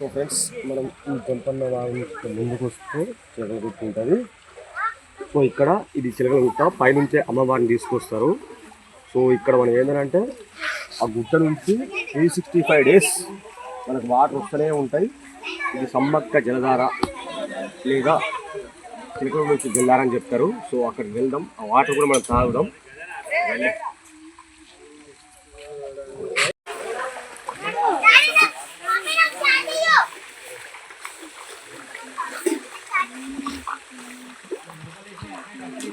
So friends మనం ఈ జంపన్న వాగు ముందుకు వస్తూ చిలకగుట్ట ఉంటుంది సో ఇక్కడ ఇది చిలకలగుట్ట పైనుంచే అమ్మవారిని తీసుకొస్తారు. సో ఇక్కడ మనం ఏంటంటే ఆ గుట్ట నుంచి త్రీ సిక్స్టీ ఫైవ్ డేస్ మనకు వాటర్ వస్తూనే ఉంటాయి. ఇది సమ్మక్క జలధార లేదా చిలకల నుంచి జలధార అని చెప్తారు. సో అక్కడికి వెళ్దాం. ఆ వాటర్ కూడా మనం తాగుదాం.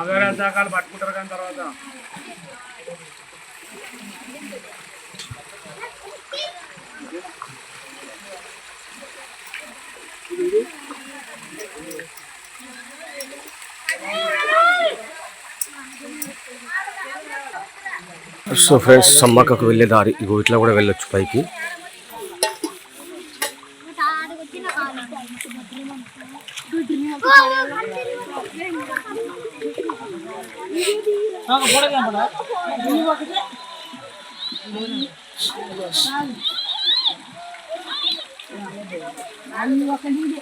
ఆగారాలు దాకాలు పట్టుకుంటారు కానీ తర్వాత. సో ఫ్రెండ్స్ సమ్మక్కకు వెళ్ళే దారి. ఇగో ఇట్లా కూడా వెళ్ళొచ్చు పైకి. நாங்க போடலாம் போல நீ வாக்குது நான் வாக்கலீங்க